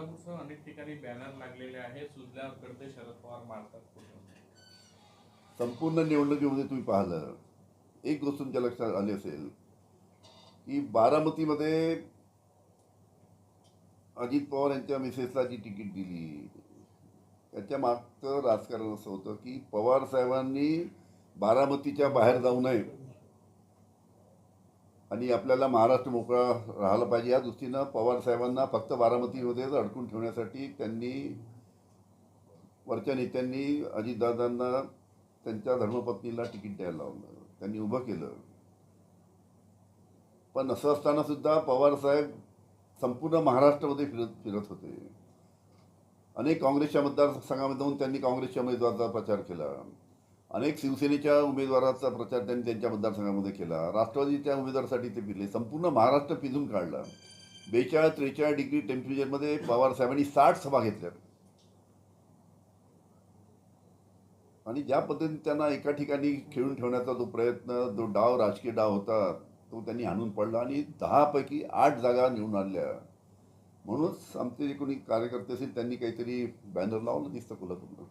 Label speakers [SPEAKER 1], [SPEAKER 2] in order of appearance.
[SPEAKER 1] सोलापूरसह अनेक ठिकाणी बॅनर लागलेले आहे सुजल्यावर कडते शरद पवार मारतात
[SPEAKER 2] संपूर्ण निवडणुकीमध्ये तुम्ही पाहिलं एक गोष्ट तुमच्या लक्षात आली असेल की बारामतीमध्ये अजित पवार यांच्या मिसेसला जी तिकीट दिली त्याच्या मागचं राजकारण असं होतं की पवार साहेबांनी बारामतीच्या बाहेर जाऊ नये. आणि आपल्याला महाराष्ट्र मोकळा राहिला पाहिजे. या दृष्टीनं पवार साहेबांना फक्त बारामतीमध्येच अडकून ठेवण्यासाठी त्यांनी वरच्या नेत्यांनी अजितदादांना त्यांच्या धर्मपत्नीला तिकीट द्यायला लावलं. त्यांनी उभं केलं. पण असं असताना सुद्धा पवार साहेब संपूर्ण महाराष्ट्रामध्ये फिरत फिरत होते. अनेक काँग्रेसच्या मतदारसंघामध्ये जाऊन त्यांनी काँग्रेसच्या उमेदवाराचा प्रचार केला. अनेक शिवसेनेच्या उमेदवाराचा प्रचार त्यांनी त्यांच्या मतदारसंघामध्ये केला. राष्ट्रवादीच्या उमेदवारासाठी ते फिरले. संपूर्ण महाराष्ट्र पिजून काढला. बेचाळीस त्रेचाळीस डिग्री टेम्परेचरमध्ये पवार साहेबांनी साठ सभा घेतल्या. आणि ज्या पद्धतीने त्यांना एका ठिकाणी खेळून ठेवण्याचा जो प्रयत्न जो डाव राजकीय डाव होता तो त्यांनी हाणून पडला आणि दहापैकी आठ जागा निवडून आणल्या. म्हणूनच आमचे जे कोणी कार्यकर्ते असेल त्यांनी काहीतरी बॅनर लावलं दिसतं कोल्हापूरला.